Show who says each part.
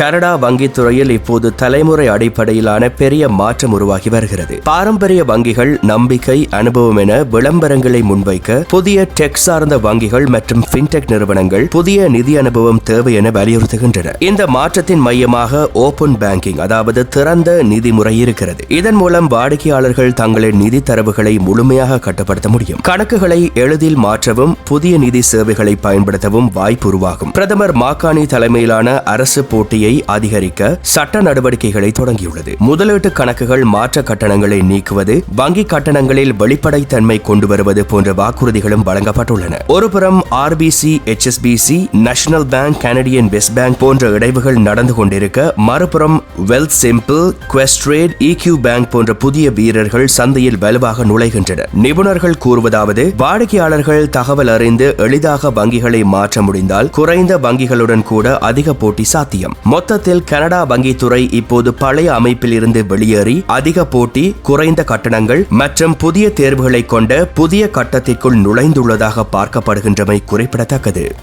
Speaker 1: Canada வங்கித்துறையில் இப்போது தலைமுறை அடிப்படையிலான பெரிய மாற்றம் உருவாகி வருகிறது. பாரம்பரிய வங்கிகள் நம்பிக்கை அனுபவம் என விளம்பரங்களை முன்வைக்க புதிய டெக் சார்ந்த வங்கிகள் மற்றும் பின்டெக் நிறுவனங்கள் புதிய நிதி அனுபவம் தேவை என வலியுறுத்துகின்றன. இந்த மாற்றத்தின் மையமாக ஓபன் பேங்கிங் அதாவது திறந்த நிதி முறை இருக்கிறது. இதன் மூலம் வாடிக்கையாளர்கள் தங்களின் நிதி தரவுகளை முழுமையாக கட்டுப்படுத்த முடியும். கணக்குகளை எளிதில் மாற்றவும் புதிய நிதி சேவைகளை பயன்படுத்தவும் வாய்ப்பு உருவாகும். பிரதமர் மாகாணி தலைமையிலான அரசு போட்டியை அதிகரிக்க சட்ட நடவடிக்கைகளை தொடங்கியுள்ளது. முதலீட்டு கணக்குகள் மாற்ற கட்டணங்களை நீக்குவது வங்கி கட்டணங்களில் வெளிப்படைத்தன்மை கொண்டு வருவது போன்ற வாக்குறுதிகளும் வழங்கப்பட்டுள்ளன. ஒருபுறம் RBC HSBC National Bank Canadian West Bank போன்ற இடைவுகள் நடந்து கொண்டிருக்க மறுபுறம் Wealthsimple Questrade EQ Bank போன்ற புதிய வீரர்கள் சந்தையில் வலுவாக நுழைகின்றனர். நிபுணர்கள் கூறுவதாவது வாடிக்கையாளர்கள் தகவல் அறிந்து எளிதாக வங்கிகளை மாற்ற முடிந்தால் குறைந்த வங்கிகளுடன் கூட அதிக போட்டி சாத்தியம். மொத்தத்தில் கனடா வங்கித்துறை இப்போது பழைய அமைப்பில் இருந்து வெளியேறி அதிக போட்டி குறைந்த கட்டணங்கள் மற்றும் புதிய தேர்வுகளை கொண்ட புதிய கட்டத்திற்குள் நுழைந்துள்ளதாக பார்க்கப்படுகின்றமை குறிப்பிடத்தக்கது.